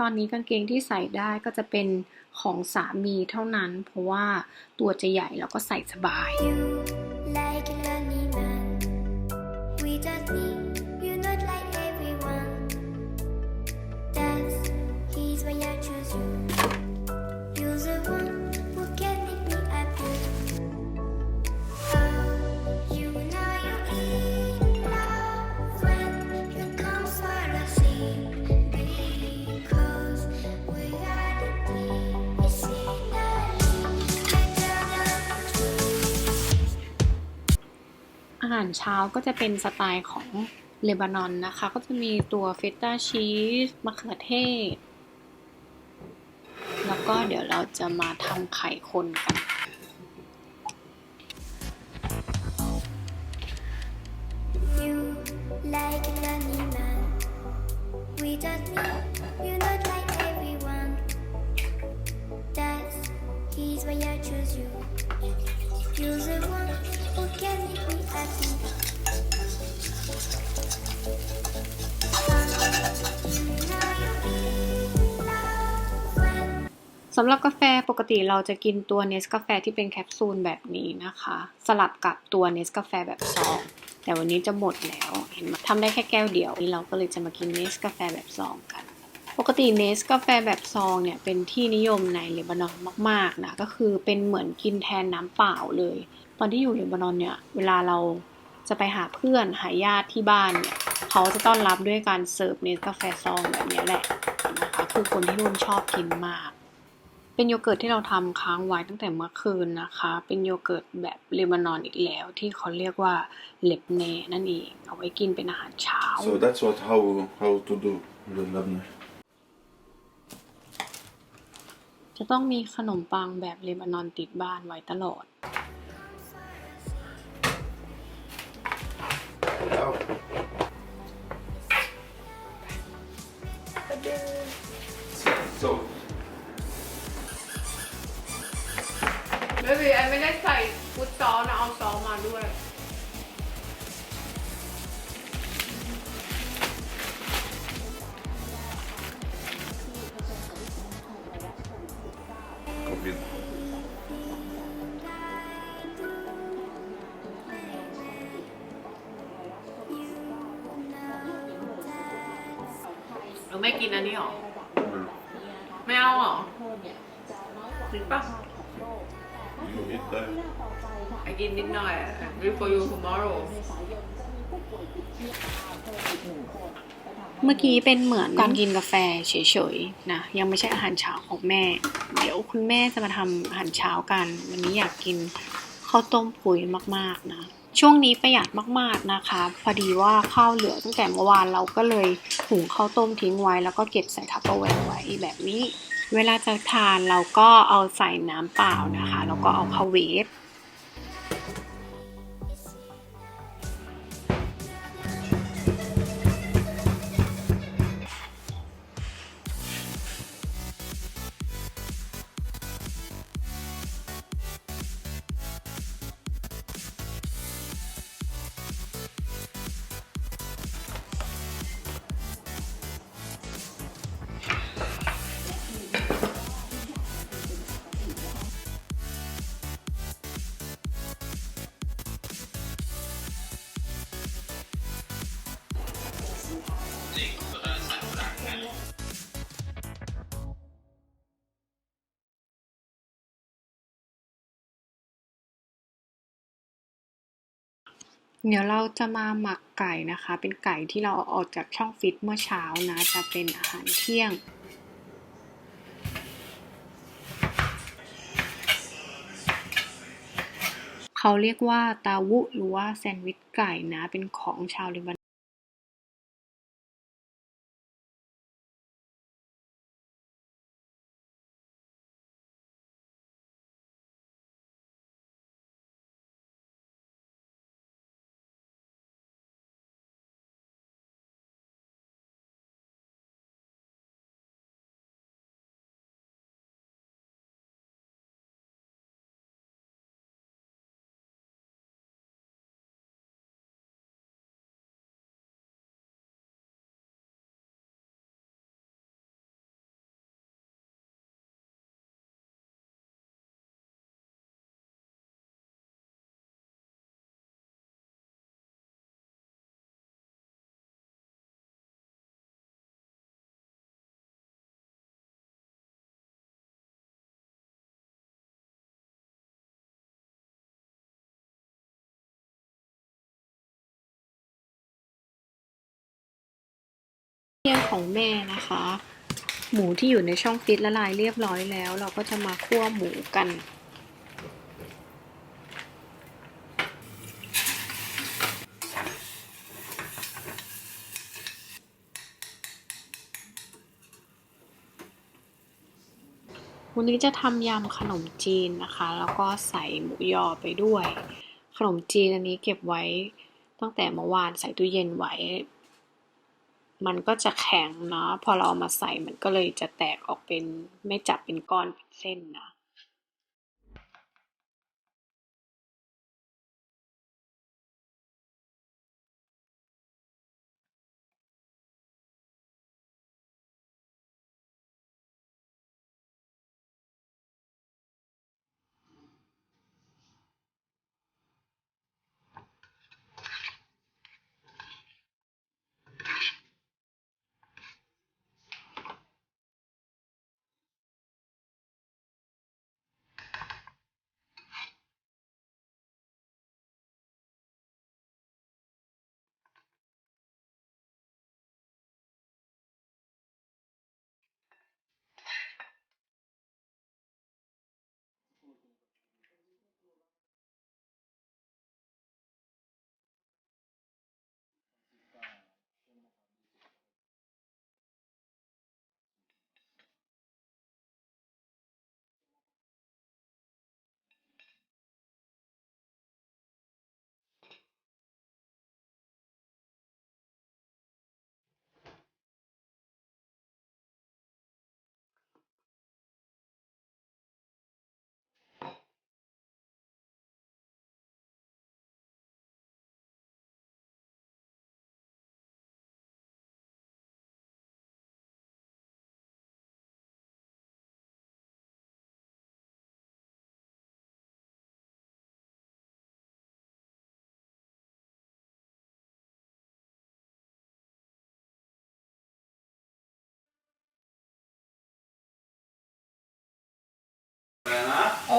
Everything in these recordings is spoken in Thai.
ตอนนี้กางเกงที่ใส่ได้ก็จะเป็นของสามีเท่านั้น เพราะว่าตัวจะใหญ่แล้วก็ใส่สบาย You like อาหารเช้าก็จะเป็นสไตล์ของเลบานอนนะคะ ก็จะมีตัวเฟตตาชีสมะเขือเทศ แล้วก็เดี๋ยวเราจะมาทำไข่คนกัน like a lonely man without me. You're not like everyone. That's he's why I choose you. You're the one who can make me happy. Love สำหรับกาแฟปกติเราจะกินตัวเนสกาแฟที่เป็นแคปซูลแบบนี้นะคะ สลับกับตัวเนสกาแฟแบบซองแต่วันนี้จะหมดแล้วเห็นไหมทำได้แค่แก้วเดียววันนี้เราก็เลยจะมากินเนสกาแฟแบบซองกัน ปกติเนสกาแฟแบบซองเนี่ยเป็นที่นิยมในเลบานอนมากๆนะก็คือเป็นเหมือนกินแทนน้ำเปล่าเลย ตอนที่อยู่เลบานอนเนี่ยเวลาเราจะไปหาเพื่อนหาญาติที่บ้านเนี่ยเขาจะต้อนรับด้วยการเสิร์ฟเนสกาแฟซองแบบนี้แหละนะคะคือคนที่นู่นชอบกินมาก เป็นโยเกิร์ตที่เราทำค้างไว้ตั้งแต่เมื่อคืนนะคะ เป็นโยเกิร์ตแบบเลบานอนอีกแล้ว ที่เขาเรียกว่าเลบเนนั่นเองเอาไว้กินเป็นอาหารเช้า So that's what how how to do the labne. จะต้องมีขนมปังแบบเลบานอนติดบ้านไว้ตลอด So ไม่มีไอ เราไม่กินอันนี้หรอ ไม่เอาหรอจริงปะ You eat that? ไอกินนิดหน่อย Wait for you tomorrow เมื่อกี้เป็นเหมือนการกินกาแฟเฉยๆนะยังไม่ใช่อาหารเช้าของแม่ เดี๋ยวคุณแม่จะมาทำอาหารเช้ากัน วันนี้อยากกินข้าวต้มปุ๋ยมากๆนะ ช่วงนี้ประหยัดมากๆนะคะ พอดีว่าข้าวเหลือตั้งแต่เมื่อวานเราก็เลยหุงข้าวต้มทิ้งไว้ แล้วก็เก็บใส่ทัพเปอร์แวร์ไว้แบบนี้ เวลาจะทานเราก็เอาใส่น้ำเปล่านะคะ แล้วก็เอาเข้าเวฟ เดี๋ยวเราจะมาหมักไก่นะคะ เป็นไก่ที่เราเอาออกจากช่องฟิตเมื่อเช้านะ จะเป็นอาหารเที่ยง เขาเรียกว่าตาวุหรือว่าแซนด์วิชไก่นะ เป็นของชาวเลบาน เรื่องของแม่นะคะ หมูที่อยู่ในช่องฟิตละลายเรียบร้อยแล้ว เราก็จะมาคั่วหมูกันวันนี้จะทำยำขนมจีนนะคะ แล้วก็ใส่หมูยอไปด้วย ขนมจีนอันนี้เก็บไว้ตั้งแต่เมื่อวานใส่ตู้เย็นไว้ มันก็จะแข็งเนาะพอเราเอามาใส่มันก็เลยจะแตกออกเป็นไม่จับเป็นก้อนเป็นเส้นนะ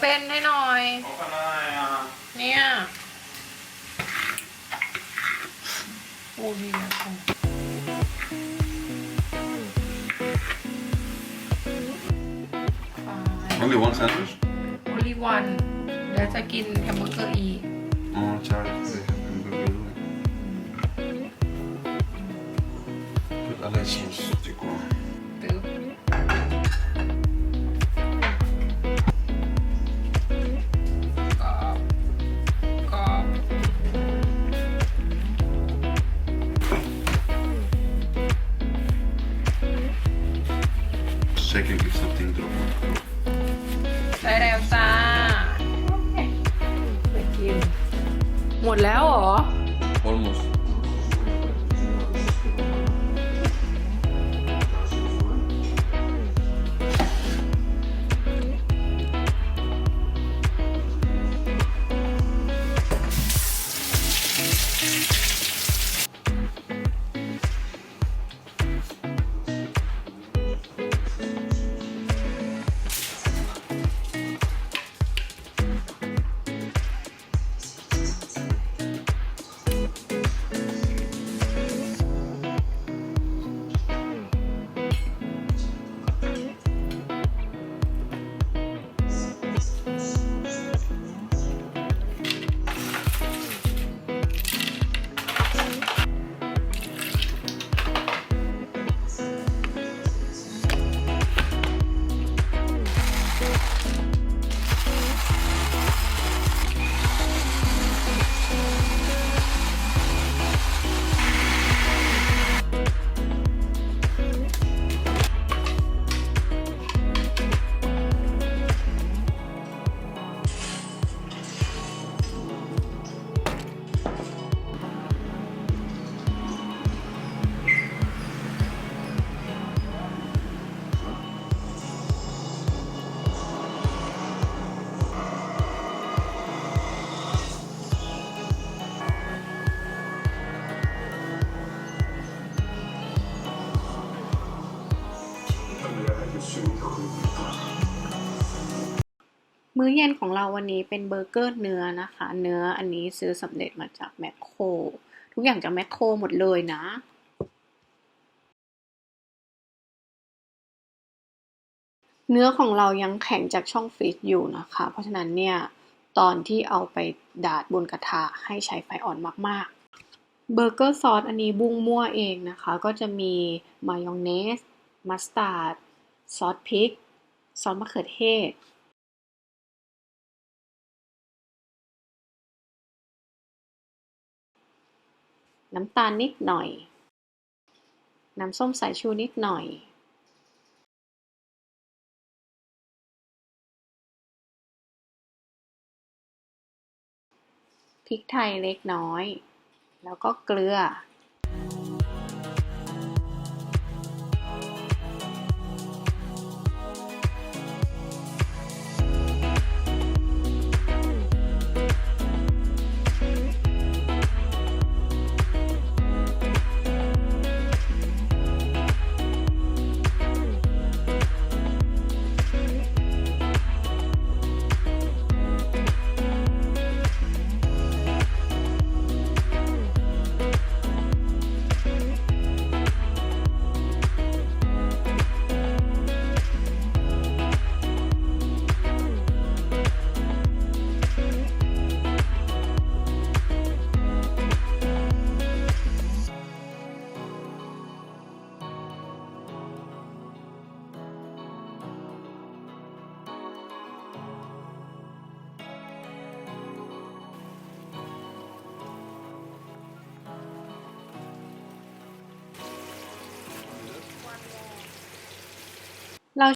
เปนให้หน่อยเนี่ยโอ้ดีนะ Only one sandwich? โอลิวันเดี๋ยวจะกินแฮมเบอร์เกอร์อีก Oh, Charlie, they have hamburger. Put alla sås tycker jag. มื้อเย็นของเราวันนี้เป็นเบอร์เกอร์เนื้อนะคะ เนื้ออันนี้ซื้อสำเร็จมาจากแมคโครทุกอย่างจากแมคโครหมดเลยนะเนื้อของเรายังแข็งจากช่องฟรีซอยู่นะคะ เพราะฉะนั้นเนี่ยตอนที่เอาไปดาดบนกระทะให้ใช้ไฟอ่อนมากๆ เบอร์เกอร์ซอสอันนี้บุ้งมั่วเองนะคะ ก็จะมีมายองเนส มัสตาร์ด ซอสพริก ซอสมะเขือเทศ น้ำตาลนิดหน่อย น้ำส้มสายชูนิดหน่อย พริกไทยเล็กน้อย แล้วก็เกลือ 老